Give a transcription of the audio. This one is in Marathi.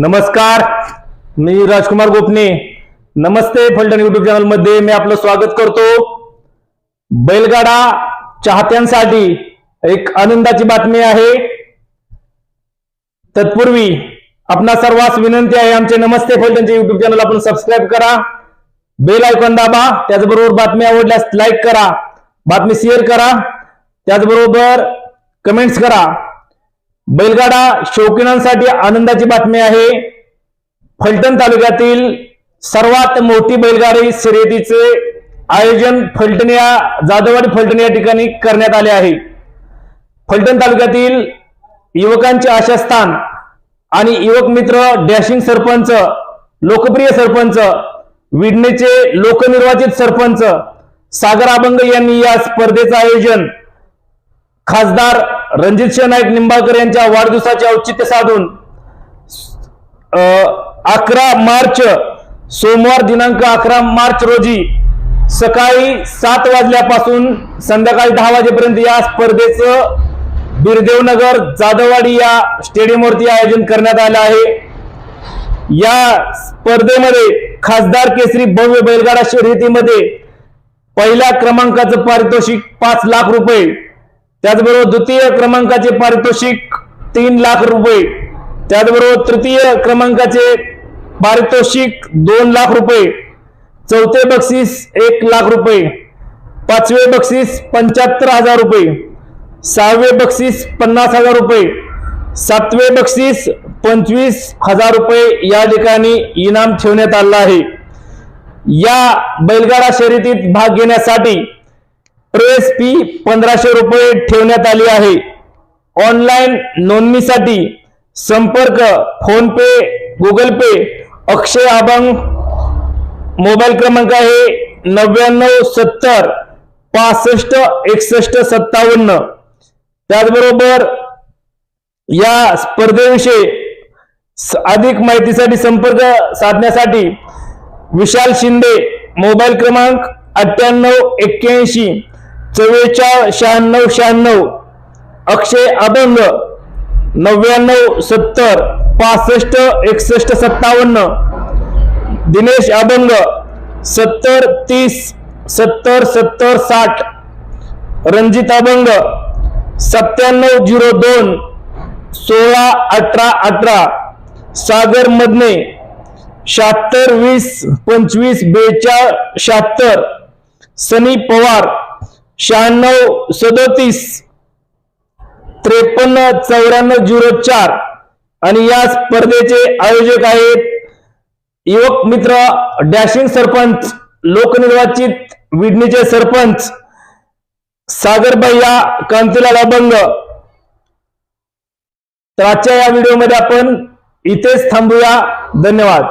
नमस्कार मी राजकुमार गोपने. नमस्ते फलटण युट्यूब चॅनलमध्ये मी आपलं स्वागत करतो. बैलगाडा चाहत्यांसाठी एक आनंदाची बातमी आहे. तत्पूर्वी आपणा सर्वांस विनंती आहे आमचे नमस्ते फलटणचे युट्यूब चॅनल आपण सबस्क्राईब करा. बेल आयकॉन दाबा त्याचबरोबर बातमी आवडल्यास लाईक करा. बातमी शेअर करा. त्याचबरोबर कमेंट्स करा. बैलगाडा शौकीनांसाठी आनंदाची बातमी आहे. फलटण तालुक्यातील सर्वात मोठी बैलगाडी शर्यतीचे आयोजन फलटण या जाधववाडी फलटण या ठिकाणी करण्यात आले आहे. फलटण तालुक्यातील युवकांचे आशास्थान आणि युवक मित्र डॅशिंग सरपंच लोकप्रिय सरपंच विडणेचे लोकनिर्वाचित सरपंच सागर अभंग यांनी या स्पर्धेचं आयोजन खासदार रणजित नाईक निंबाळकर यांच्या वाढदिवसाचे औचित्य साधून अकरा मार्च सोमवार दिनांक अकरा मार्च रोजी सकाळी सात वाजल्यापासून संध्याकाळी दहा वाजेपर्यंत या स्पर्धेचं बिरदेवनगर जाधववाडी या स्टेडियमवरती आयोजन करण्यात आलं आहे. या स्पर्धेमध्ये खासदार केसरी भव्य बैलगाडा शर्यतीमध्ये पहिल्या क्रमांकाचं पारितोषिक पाच लाख रुपये त्याचबरोबर द्वितीय क्रमांकाचे पारितोषिक तीन लाख रुपये. त्याचबरोबर तृतीय क्रमांकाचे पारितोषिक दोन लाख रुपये. चौथे बक्षीस एक लाख रुपये. पाचवे बक्षीस पंच्याहत्तर हजार रुपये. सहावे बक्षीस पन्नास हजार रुपये. सातवे बक्षीस पंचवीस हजार रुपये या ठिकाणी इनाम ठेवण्यात आलं आहे. या बैलगाडा शर्यतीत भाग घेण्यासाठी प्रेस फी पंधराशे रुपये ठेवण्यात आली आहे. ऑनलाईन नोंदणीसाठी संपर्क फोन पे गुगल पे अक्षय अभंग मोबाईल क्रमांक आहे नव्याण्णव सत्तर पासष्ट एकसष्ट सत्तावन्न. त्याचबरोबर या स्पर्धेविषयी अधिक माहितीसाठी संपर्क साधण्यासाठी विशाल शिंदे मोबाईल क्रमांक अठ्ठ्याण्णव एक्क्याऐंशी चव्वेचाळ शहाण्णव शहाण्णव अक्षय अभंग नव्याण्णव सत्तर पासष्ट एकसष्ट सत्तावन्न दिनेश अभंग सत्तर तीस सत्तर सत्तर साठ रणजित अभंग सत्त्याण्णव झिरो दोन सोळा अठरा अठरा सागर मधने शहात्तर वीस पंचवीस बेचाळ शहात्तर सनी पवार शहाण्णव सदोतीस त्रेपन्न चौऱ्याण्णव झिरो चार. आणि या स्पर्धेचे आयोजक आहेत युवक मित्र डॅशिंग सरपंच लोकनिर्वाचित विडणीचे सरपंच सागर भैया कांतीलाल अभंग तर आजच्या या व्हिडिओमध्ये आपण इथेच थांबूया. धन्यवाद.